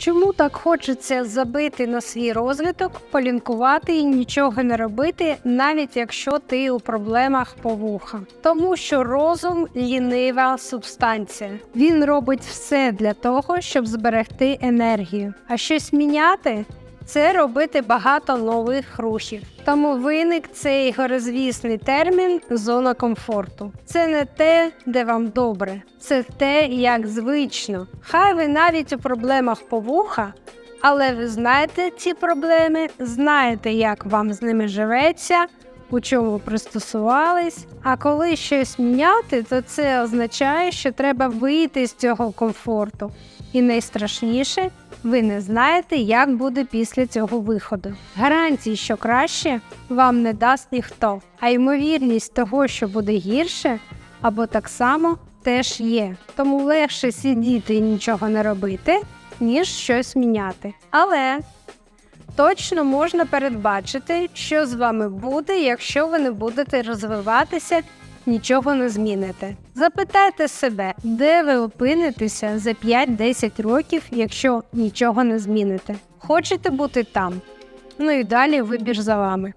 Чому так хочеться забити на свій розвиток, полінкувати і нічого не робити, навіть якщо ти у проблемах по вуха? Тому що розум лінива субстанція. Він робить все для того, щоб зберегти енергію. А щось міняти це робити багато нових рухів. Тому виник цей горизвісний термін зона комфорту. Це не те, де вам добре, це те, як звично. Хай ви навіть у проблемах по вуха, але ви знаєте ці проблеми, знаєте, як вам з ними живеться, у чому пристосувались. А коли щось міняти, то це означає, що треба вийти з цього комфорту. І найстрашніше, ви не знаєте, як буде після цього виходу. Гарантії, що краще, вам не дасть ніхто, а ймовірність того, що буде гірше або так само, теж є. Тому легше сидіти і нічого не робити, ніж щось міняти. Але точно можна передбачити, що з вами буде, якщо ви не будете розвиватися, нічого не зміните. Запитайте себе, де ви опинитеся за 5-10 років, якщо нічого не зміните. Хочете бути там? Ну і далі вибір за вами.